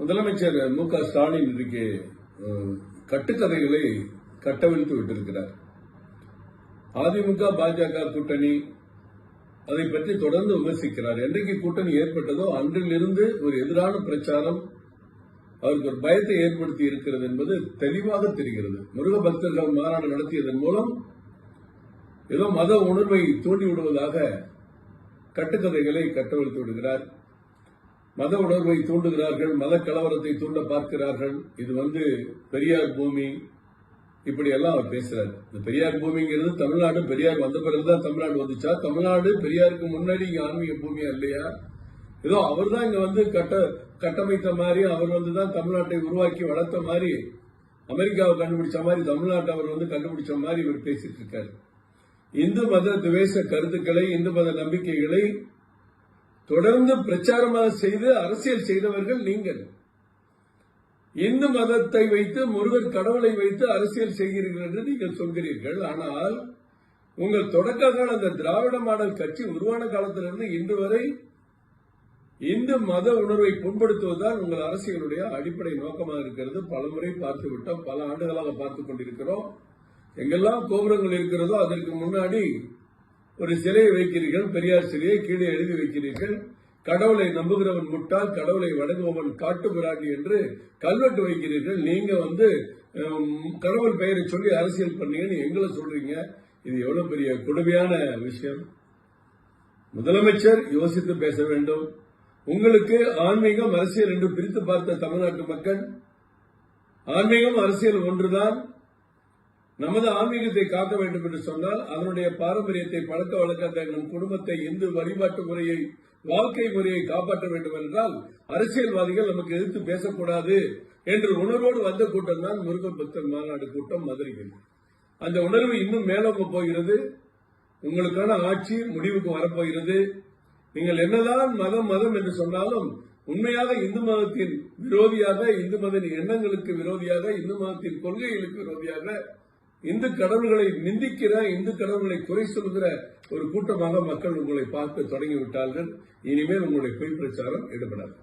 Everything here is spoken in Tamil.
முதலமைச்சர் மு க ஸ்டாலின் இன்றைக்கு கட்டுக்கதைகளை கட்டவிழ்த்து விட்டிருக்கிறார். அதிமுக பாஜக கூட்டணி அதை பற்றி தொடர்ந்து விமர்சிக்கிறார். என்றைக்கு கூட்டணி ஏற்பட்டதோ அன்றிலிருந்து ஒரு எதிரான பிரச்சாரம் அவருக்கு ஒரு பயத்தை ஏற்படுத்தி இருக்கிறது என்பது தெளிவாக தெரிகிறது. முருக பக்தர்கள் மாநாடு நடத்தியதன் மூலம் ஏதோ மத உணர்வை தூண்டி விடுவதாக கட்டுக்கதைகளை கட்டவிழ்த்து விடுகிறார். மத உணர்வை தூண்டுகிறார்கள் மத கலவரத்தை தூண்ட பார்க்கிறார்கள். இது வந்து பெரியார் பூமி. இப்படி எல்லாம் அவர் பேசுறாரு. இந்த பெரியார் பூமிங்கிறது தமிழ்நாடு பெரியார் வந்த பிறகுதான் தமிழ்நாடு வந்துச்சா? தமிழ்நாடு பெரியாருக்கு முன்னாடி இங்க ஆன்மீக பூமியா இல்லையா? ஏதோ அவர் தான் இங்க வந்து கட்ட கட்டமைத்த மாதிரி அவர் வந்து தான் தமிழ்நாட்டை உருவாக்கி வளர்த்த மாதிரி அமெரிக்காவை கண்டுபிடிச்ச மாதிரி தமிழ்நாட்டை அவர் வந்து கண்டுபிடிச்ச மாதிரி இவர் பேசிட்டு இருக்காரு. இந்து மத துவேச கருத்துக்களை இந்து மத நம்பிக்கைகளை தொடர்ந்து பிரச்சாரமாக செய்து அரசியல் செய்தவர்கள் நீங்கள். இந்து மதத்தை வைத்து முருகர் கடவுளை வைத்து அரசியல் செய்கிறீர்கள் என்று நீங்கள் சொல்கிறீர்கள். ஆனால் உங்கள் தொடக்க கால அந்த திராவிட மாடல் கட்சி உருவான காலத்திலிருந்து இன்று வரை இந்து மத உணர்வை புண்படுத்துவதுதான் உங்கள் அரசியலுடைய அடிப்படை நோக்கமாக இருக்கிறது. பலமுறை பார்த்து விட்டோம் பல ஆண்டுகளாக பார்த்துக் கொண்டிருக்கிறோம். எங்கெல்லாம் கோபுரங்கள் இருக்கிறதோ அதற்கு முன்னாடி ஒரு சிலையை வைக்கிறீர்கள் பெரியார் சிலையை கீழே எழுதி வைக்கிறீர்கள். கடவுளை நம்புகிறவன் முட்டால் கடவுளை வணங்குபவன் காட்டுபிராட்டி என்று கல்வெட்டு வைக்கிறீர்கள். நீங்க வந்து கடவுள் பெயரை சொல்லி அரசியல் பண்ணீங்கன்னு எங்களை சொல்றீங்க. இது எவ்வளவு பெரிய கொடுமையான விஷயம். முதலமைச்சர் யோசித்து பேச வேண்டும். உங்களுக்கு ஆன்மீகம் அரசியல் என்று பிரித்து பார்த்த தமிழ்நாட்டு மக்கள் ஆன்மீகம் அரசியல் ஒன்றுதான். நமது ஆன்மீகத்தை காக்க வேண்டும் என்று சொன்னால் அதனுடைய பாரம்பரியத்தை பழக்க வழக்கத்தை நம் குடும்பத்தை இந்து வழிபாட்டு முறையை வாழ்க்கை முறையை காப்பாற்ற வேண்டும் என்றால் அரசியல்வாதிகள் நமக்கு எதிர்த்து பேசக்கூடாது என்று உணர்வோடு வந்த கூட்டம் தான் முருகன் பக்தர் மாநாடு கூட்டம் மதுரையில் அந்த உணர்வு இன்னும் மேலோங்க போகிறது. உங்களுக்கான ஆட்சி முடிவுக்கு வரப்போகிறது. நீங்கள் என்னதான் மதம் மதம் என்று சொன்னாலும் உண்மையாக இந்து மதத்தின் விரோதியாக இந்து மத எண்ணங்களுக்கு விரோதியாக இந்து மதத்தின் கொள்கைகளுக்கு விரோதியாக இந்து கடவுள்களை நிந்திக்கிற இந்து கடவுள்களை குறை சொல்கிற ஒரு கூட்டமாக மக்கள் உங்களை பார்க்க தொடங்கிவிட்டார்கள். இனிமேல் உங்களுடைய பொய் பிரச்சாரம் ஈடுபடாது